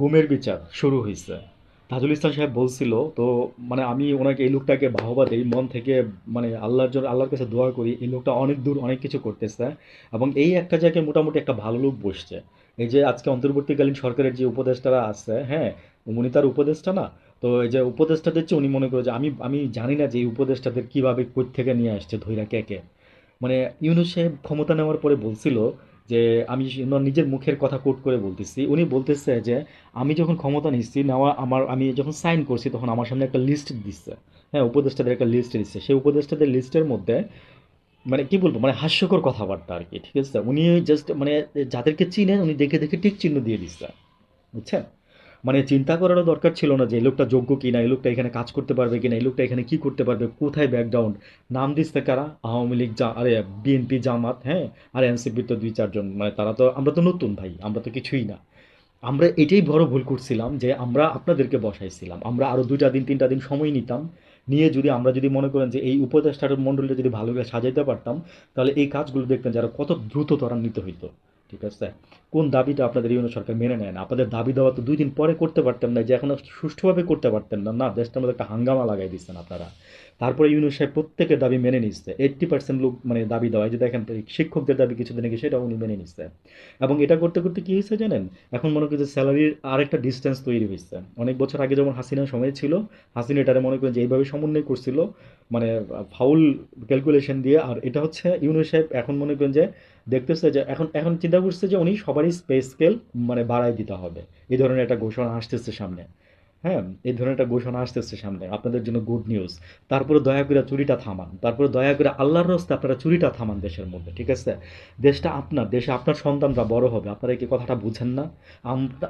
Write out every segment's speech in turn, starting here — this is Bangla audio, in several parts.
গুমের বিচার শুরু হয়েছে তাজুল ইসলাম সাহেব বলছিল, তো মানে আমি ওনাকে, এই লোকটাকে বাহবা দেই, মন থেকে মানে আল্লাহর জন্য, আল্লাহর কাছে দোয়া করি, এই লোকটা অনেক দূর অনেক কিছু করতেছে এবং এই একটা জায়গায় মোটামুটি একটা ভালো লোক বসছে। এই যে আজকে অন্তর্বর্তীকালীন সরকারের যে উপদেষ্টারা আছে হ্যাঁ উনি তার উপদেষ্টা না, তো এই যে উপদেষ্টা দিচ্ছে উনি মনে করে যে আমি আমি জানি না যে এই উপদেষ্টাদের কীভাবে কই থেকে নিয়ে আসছে ধৈরা কে কে। মানে ইউনুস সাহেব ক্ষমতা নেওয়ার পরে বলছিল যে আমি নিজের মুখের কথা কোট করে বলতেছি, উনি বলতেছে যে, আমি যখন ক্ষমতা নিচ্ছি, নেওয়া আমার, আমি যখন সাইন করছি, তখন আমার সামনে একটা লিস্ট দিচ্ছে। হ্যাঁ উপদেষ্টাদের একটা লিস্ট দিচ্ছে। সেই উপদেষ্টাদের লিস্টের মধ্যে মানে কি বলব মানে হাস্যকর কথাবার্তা আর কি, ঠিক আছে? উনি জাস্ট মানে যাদেরকে চিনেন, উনি দেখে দেখে টিক চিহ্ন দিয়ে দিচ্ছে, বুঝছেন? মানে চিন্তা করারও দরকার ছিল না যে এই লোকটা যোগ্য কিনা, এই লোকটা এখানে কাজ করতে পারবে কিনা, এই লোকটা এখানে কি করতে পারবে, কোথায় ব্যাকগ্রাউন্ড নাম দিচ্ছে কারা? আওয়ামী লীগ যা আরে, বিএনপি জামাত হ্যাঁ? আর এনসিপির তো দুই চারজন মানে তারা তো, আমরা তো নতুন ভাই, আমরা তো কিছুই না। আমরা এটাই বড় ভুল করছিলাম যে আমরা আপনাদেরকে বসাইছিলাম। আমরা আরও দুইটা দিন, তিনটা দিন সময় নিতাম। নিয়ে যদি আমরা যদি মনে করেন যে এই উপদেষ্টার মণ্ডলীটা যদি ভালো করে সাজাইতে পারতাম, তাহলে এই কাজগুলো দেখতেন যারা কত দ্রুত ত্বরান্বিত হইতো। ঠিক আছে? কোন দাবিটা আপনাদের ইউনো সরকার মেনে নেয় না? আপনাদের দাবি দেওয়া তো দুই দিন পরে করতে পারতেন না, যে এখন সুষ্ঠুভাবে করতে পারতেন না। না, দেশটার মধ্যে একটা হাঙ্গামা লাগাই দিচ্ছেন আপনারা। তারপরে ইউনুস সাহেব প্রত্যেকের দাবি মেনে নিচ্ছে। এইট্টি পার্সেন্ট লোক মানে দাবি দেওয়া যে দেখেন শিক্ষকদের দাবি কিছুদিন আগে সেটাও উনি মেনে নিচ্ছে। এবং এটা করতে করতে কী হয়েছে জানেন? এখন মনে করি যে স্যালারির আরেকটা ডিস্টেন্স তৈরি হয়েছে। অনেক বছর আগে যেমন হাসিনার সময় ছিল, হাসিনা এটারে মনে করেন যে এইভাবে সমন্বয় করছিল মানে ফাউল ক্যালকুলেশন দিয়ে। আর এটা হচ্ছে ইউনুস সাহেব এখন মনে করেন যে দেখতেছে যে এখন এখন চিন্তা করছে যে উনি সবারই স্পেস স্কেল মানে বাড়ায় দিতে হবে। এই ধরনের একটা ঘোষণা আসতেছে সামনে। হ্যাঁ এই ধরনের একটা ঘোষণা আসতেছে সামনে। আপনাদের জন্য গুড নিউজ তারপরে দয়া করে চুরিটা থামান। তারপরে দয়া করে আল্লাহর রস্তে আপনারা চুরিটা থামান দেশের মধ্যে, ঠিক আছে? দেশটা আপনার, দেশে আপনার সন্তানরা বড় হবে। আপনারা কি কথাটা বুঝেন না।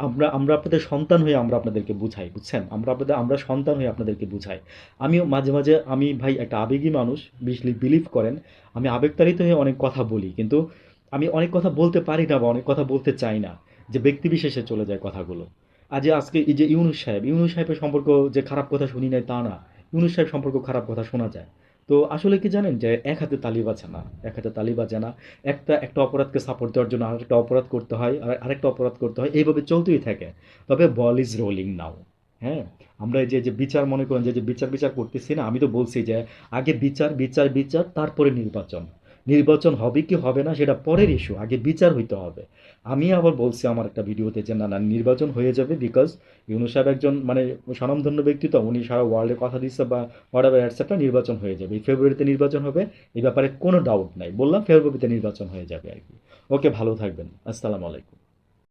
আমরা আমরা আপনাদের সন্তান হয়ে আমরা আপনাদেরকে বুঝাই, বুঝছেন? আমরা আপনাদের, আমরা সন্তান হয়ে আপনাদেরকে বুঝাই। আমিও মাঝে মাঝে আমি ভাই একটা আবেগী মানুষ বিশলি বিলিভ করেন। আমি আবেগতাড়িত হয়ে অনেক কথা বলি। কিন্তু আমি অনেক কথা বলতে পারি না বা অনেক কথা বলতে চাই না, যে ব্যক্তিবিশেষে চলে যায় কথাগুলো। আজ আজকে এই যে ইউনুস সাহেব, ইউনুস সাহেবের সম্পর্ক যে খারাপ কথা শুনি নাই তা না, ইউনুস সাহেব সম্পর্ক খারাপ কথা শোনা যায়। তো আসলে কি জানেন যে এক হাতে তালি বাজে না, এক হাতে তালি বাজে না। একটা একটা অপরাধকে সাপোর্ট দেওয়ার জন্য আরেকটা অপরাধ করতে হয়, আর আরেকটা অপরাধ করতে হয়, এইভাবে চলতেই থাকে। তবে বল ইজ রোলিং নাও হ্যাঁ? আমরা যে যে বিচার মনে করেন যে বিচার বিচার করতেছি না, আমি তো বলছি যে আগে বিচার বিচার বিচার, তারপরে নির্বাচন। নির্বাচন হবে কি হবে না সেটা পরের ইস্যু আগে বিচার হইতে হবে। আমি আবার বলছি আমার একটা ভিডিওতে যে, না না, নির্বাচন হয়ে যাবে বিকজ ইউনুস সাহেব একজন মানে স্বনামধন্য ব্যক্তি তো, উনি সারা ওয়ার্ল্ডে কথা দিচ্ছে বা হোয়াট অ্যাটসেট্রা নির্বাচন হয়ে যাবে। এই ফেব্রুয়ারিতে নির্বাচন হবে, এই ব্যাপারে কোনো ডাউট নাই। বললাম ফেব্রুয়ারিতে নির্বাচন হয়ে যাবে আর কি। ওকে ভালো থাকবেন। আসসালামু আলাইকুম।